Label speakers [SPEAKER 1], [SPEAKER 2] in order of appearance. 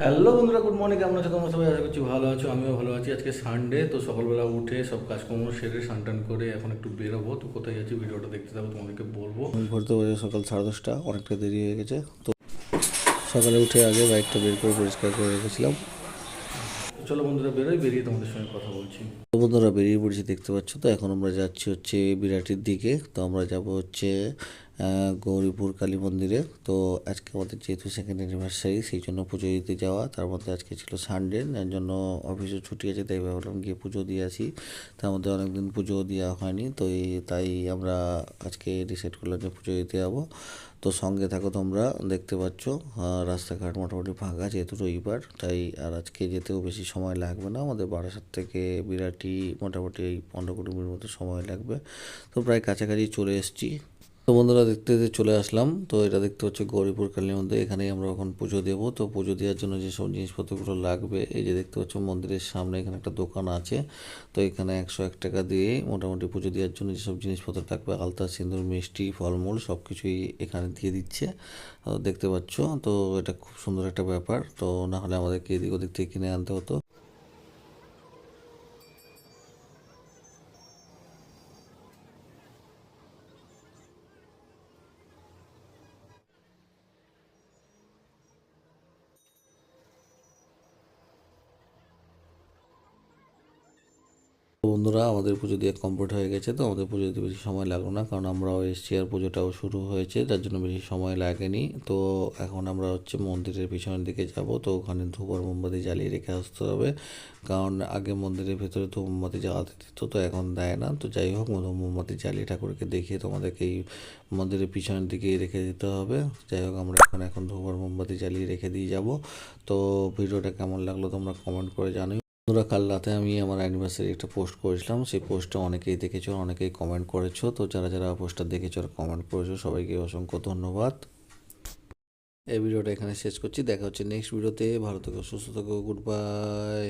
[SPEAKER 1] Hello বন্ধুরা good morning. কেমন আছো? তোমরা সবাই? আশা করছি ভালো আছো আমিও ভালো আছি। আজকে সানডে তো সকালবেলা উঠে সব কাজকর্ম সেরে স্নান টান করে এখন একটু বেরোবো। তো কোথায় যাচ্ছি ভিডিওটা দেখতে থাকব তোমাদেরকে বলব।
[SPEAKER 2] ঘুরতে বাজে সকাল সাড়ে দশটা অনেকটা দেরি হয়ে গেছে। তো সকালে উঠে আগে বাইকটা বের করে পরিষ্কার করে রেখেছিলাম।
[SPEAKER 1] চলো বন্ধুরা বেরোই বেরিয়ে তোমাদের সঙ্গে কথা বলছি।
[SPEAKER 2] তো বন্ধুরা বেরিয়ে পড়েছি দেখতে পাচ্ছ? তো এখন আমরা যাচ্ছি হচ্ছে বিরাটির দিকে। তো আমরা যাব হচ্ছে গৌরীপুর কালী মন্দিরে। তো আজকে আমাদের যেহেতু সেকেন্ড অ্যানিভার্সারি সেই জন্য পুজো দিতে যাওয়া। তার মধ্যে আজকে ছিল সানডে এর জন্য অফিসে ছুটি আছে, তাই ভাবলাম গিয়ে পুজো দিয়ে আসি। তার মধ্যে অনেকদিন পুজো দেওয়া হয়নি, তো এই, তাই আমরা আজকে ডিসাইড করলাম যে পুজো দিতে যাব। তো সঙ্গে থাকো তোমরা, দেখতে পাচ্ছ রাস্তাঘাট মোটামুটি ফাঁকা যেহেতু রবিবার, তাই আর আজকে যেতেও বেশি সময় লাগবে না। আমাদের বারাসাত থেকে বিরাটি মোটামুটি এই পনেরো কুড়ি মিনিট মতো সময় লাগবে। তো প্রায় কাছাকাছি চলে এসেছি। তো বন্ধুরা দেখতে দেখতে চলে আসলাম, তো এটা দেখতে হচ্ছে গৌরীপুর কালী মন্দির, এখানেই আমরা এখন পুজো দেবো। তো পুজো দেওয়ার জন্য যেসব জিনিসপত্রগুলো লাগবে, এই যে দেখতে পাচ্ছ মন্দিরের সামনে এখানে একটা দোকান আছে। তো এখানে একশো এক টাকা দিয়ে মোটামুটি পুজো দেওয়ার জন্য যেসব জিনিসপত্র থাকবে, আলতা, সিঁদুর, মিষ্টি, ফলমূল সব কিছুই এখানে দিয়ে দিচ্ছে। দেখতে পাচ্ছ, তো এটা খুব সুন্দর একটা ব্যাপার। তো না হলে আমাদেরকে এদিক ওদিক থেকে কিনে আনতে হতো। বন্ধুরা, আমাদের পুজো দিয়ে কমপ্লিট হয়ে গেছে তো। আমাদের পুজো দিতে বেশি সময় লাগল না, কারণ আমরাও এসছি আর পুজোটাও শুরু হয়েছে, তার জন্য বেশি সময় লাগেনি। তো এখন আমরা হচ্ছে মন্দিরের পিছনের দিকে যাব, তো ওখানে ধূপ আর মোমবাতি জ্বালিয়ে রেখে আসতে হবে। কারণ আগে মন্দিরের ভেতরে ধূপ মোমবাতি জ্বালাতে দিত, তো এখন দেয় না। তো যাই হোক মোমবাতি জ্বালিয়ে ঠাকুরকে দেখিয়ে তোমাদেরকে এই মন্দিরের পিছনের দিকেই রেখে দিতে হবে। যাই হোক, আমরা এখন এখন ধূপ আর মোমবাতি জ্বালিয়ে রেখে দিয়ে যাব। তো ভিডিওটা কেমন লাগল তোমরা কমেন্ট করে জানিও। বন্ধুরা কাল রাতে আমি আমার অ্যানিভার্সারি একটা পোস্ট করেছিলাম। সেই পোস্টটা অনেকেই দেখেছ, অনেকেই কমেন্ট করেছ। তো যারা যারা পোস্টটা দেখেছ আর কমেন্ট করেছ, সবাইকে অসংখ্য ধন্যবাদ। এই ভিডিওটা এখানে শেষ করছি। দেখা হচ্ছে নেক্সট ভিডিওতে ভালো থেকো, সুস্থ থাকো গুড বাই